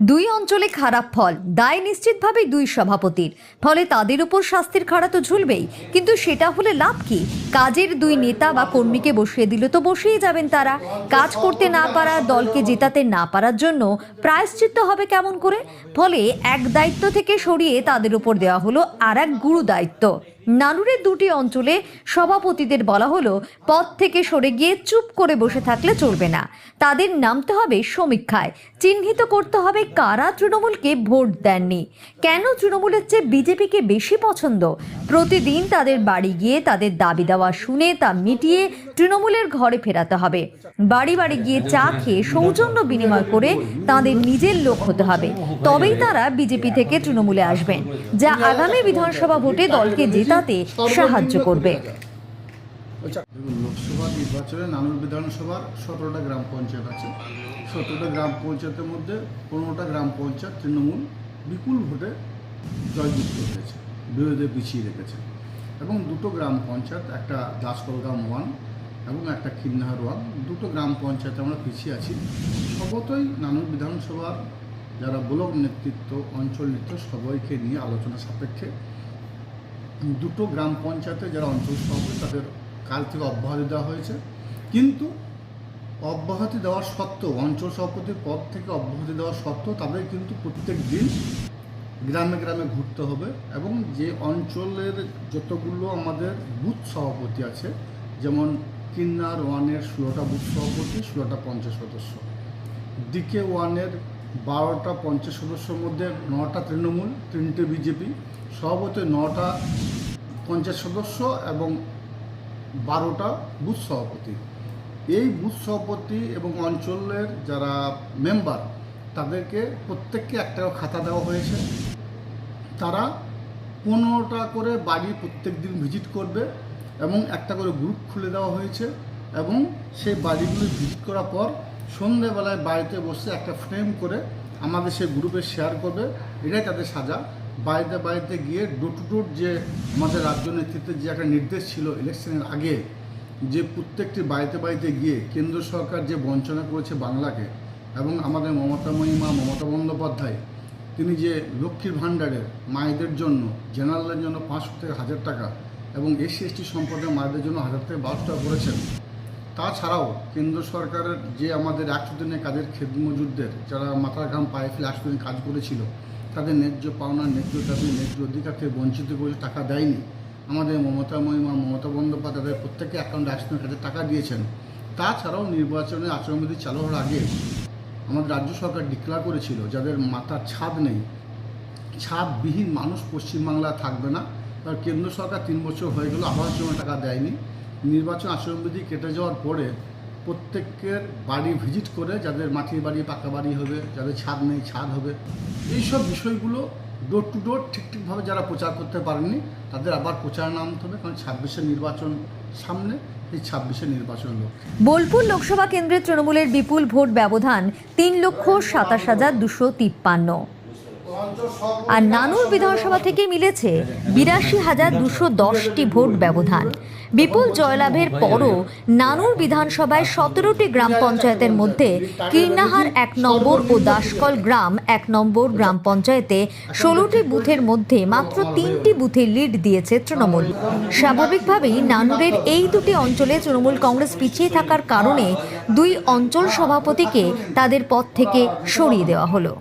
দুই অঞ্চলে খারাপ ফল, দায় নিশ্চিতভাবেই দুই সভাপতির। ফলে তাদের উপর শাস্তির খাড়া তো ঝুলবেই। কিন্তু সেটা হলে লাভ কি? কাজের দুই নেতা বা কর্মীকে বসিয়ে দিল তো বসেই যাবেন তারা। কাজ করতে না পারা, দলকে জেতাতে না পারার জন্য প্রায়শ্চিত্ত হবে কেমন করে? ফলে এক দায়িত্ব থেকে সরিয়ে তাদের উপর দেওয়া হলো আর এক গুরু দায়িত্ব নানুরের দুটি অঞ্চলে সভাপতিদের বলা হলো পদ থেকে সরে গিয়ে চুপ করে বসে থাকলে চলবে না। তাদের নামতে হবে সমীক্ষায় চিহ্নিত করতে হবে কারা তৃণমূলকে ভোট দেননি। কেন তৃণমূলের চেয়ে বিজেপিকে বেশি পছন্দ? প্রতিদিন তাদের বাড়ি গিয়ে তাদের দাবি দেওয়া শুনে তা মিটিয়ে তৃণমূলের ঘরে ফেরাতে হবে। বাড়ি বাড়ি গিয়ে চা খেয়ে সৌজন্য বিনিময় করে তাদের নিজের লোক হতে হবে। তবেই তারা বিজেপি থেকে তৃণমূলে আসবেন। যা আগামী বিধানসভা ভোটে দলকে জেতাতে সাহায্য করবে। লোকসভা নির্বাচনে নানুর বিধানসভার সতেরোটা গ্রাম পঞ্চায়েত আছে। সতেরোটা গ্রাম পঞ্চায়েতের মধ্যে পনেরোটা গ্রাম পঞ্চায়েত তৃণমূল বিপুল ভোটে জয়যুক্ত হয়েছে বিরোধীদের পিছিয়ে রেখেছে। এবং দুটো গ্রাম পঞ্চায়েত, একটা দাসকলগাম ওয়ান এবং একটা খিন্নাহার ওয়ান, দুটো গ্রাম পঞ্চায়েতে আমরা পিছিয়ে আছি। সবতই নানুর বিধানসভার যারা ব্লক নেতৃত্ব, অঞ্চল নেতৃত্ব, সবাইকে নিয়ে আলোচনা সাপেক্ষে দুটো গ্রাম পঞ্চায়েতে যারা অঞ্চল সভাপতি, তাদের কাল থেকে অব্যাহতি দেওয়া হয়েছে। কিন্তু অব্যাহতি দেওয়ার সত্ত্বেও, অঞ্চল সভাপতির পদ থেকে অব্যাহতি দেওয়া সত্ত্বেও, তাদের কিন্তু প্রত্যেক দিন গ্রামে গ্রামে ঘুরতে হবে এবং যে অঞ্চলের যতগুলো আমাদের বুথ সভাপতি আছে, যেমন কিন্নার ওয়ানের ষোলোটা বুথ সভাপতি, ষোলোটা পঞ্চায়েত সদস্য। ডিকে ওয়ানের বারোটা পঞ্চাশ সদস্যের মধ্যে নটা তৃণমূল, তিনটে বিজেপি সভাপতি নটা পঞ্চাশ সদস্য এবং বারোটা বুথ সভাপতি। এই বুথ সভাপতি এবং অঞ্চলের যারা মেম্বার, তাদেরকে প্রত্যেককে একটা খাতা দেওয়া হয়েছে। তারা পনেরোটা করে বাড়ি প্রত্যেক দিন ভিজিট করবে এবং একটা করে গ্রুপ খুলে দেওয়া হয়েছে এবং সেই বাড়িগুলি ভিজিট করার পর সন্ধ্যেবেলায় বাড়িতে বসে একটা ফ্রেম করে আমাদের সেই গ্রুপে শেয়ার করবে। এটাই তাদের সাজা। বাড়িতে বাড়িতে গিয়ে ডোর টু যে আমাদের রাজ্য নেতৃত্বের যে একটা নির্দেশ ছিল ইলেকশনের আগে, যে প্রত্যেকটি বাড়িতে বাড়িতে গিয়ে কেন্দ্র সরকার যে বঞ্চনা করেছে বাংলাকে এবং আমাদের মমতাময়ী মা মমতা বন্দ্যোপাধ্যায়, তিনি যে লক্ষ্মীর ভাণ্ডারের মায়েদের জন্য জেনারেলের জন্য পাঁচশো থেকে হাজার টাকা এবং এসসি এসটি সম্পদের মায়েদের জন্য হাজার থেকে বারোশো টাকা করেছেন। তাছাড়াও কেন্দ্র সরকারের যে আমাদের একশো দিনের কাজের খেদ মজুরদের যারা মাথার ঘাম পায়ে ফেলে একশো দিন কাজ করেছিল, তাদের ন্যায্য পাওনা, ন্যায্য দাবি ন্যায্য অধিকার থেকে বঞ্চিত করে টাকা দেয়নি। আমাদের মমতা মহিমা, মমতা বন্দ্যোপাধ্যায় তাদের প্রত্যেকে অ্যাকাউন্টে একশো দিনের কাজে টাকা দিয়েছেন। তাছাড়াও নির্বাচনে আচরণবিধি চালু হওয়ার আগে আমাদের রাজ্য সরকার ডিক্লেয়ার করেছিল, যাদের মাথার ছাদ নেই। ছাদবিহীন মানুষ পশ্চিমবাংলা থাকবে না। কারণ কেন্দ্র সরকার তিন বছর হয়ে গেল আবার জন্য টাকা দেয়নি। নির্বাচন আচরণবিধি কেটে যাওয়ার পরে প্রত্যেকের বাড়ি ভিজিট করে যাদের মাটির বাড়ি, পাকা বাড়ি হবে, যাদের ছাদ নেই, ছাদ হবে। এইসব বিষয়গুলো ডোর টু ডোর ঠিক ঠিকভাবে যারা প্রচার করতে পারেননি, তাদের আবার প্রচার নামতে হবে, কারণ ছাব্বিশে নির্বাচন সামনে, এই নির্বাচন বোলপুর লোকসভা কেন্দ্রে তৃণমূলের বিপুল ভোট ব্যবধান তিন লক্ষ সাতাশ হাজার দুশো তিপ্পান্ন। আর নানুর বিধানসভা থেকে মিলেছে বিরাশি হাজার দুশো দশটি ভোট ব্যবধান। বিপুল জয়লাভের পরও নানুর বিধানসভায় সতেরোটি গ্রাম পঞ্চায়েতের মধ্যে কীর্ণাহার এক নম্বর ও দাসকল গ্রাম এক নম্বর গ্রাম পঞ্চায়েতে ষোলোটি বুথের মধ্যে মাত্র তিনটি বুথে লিড দিয়েছে তৃণমূল। স্বাভাবিকভাবেই নানুরের এই দুটি অঞ্চলে তৃণমূল কংগ্রেস পিছিয়ে থাকার কারণে দুই অঞ্চল সভাপতিকে তাদের পদ থেকে সরিয়ে দেওয়া হলো।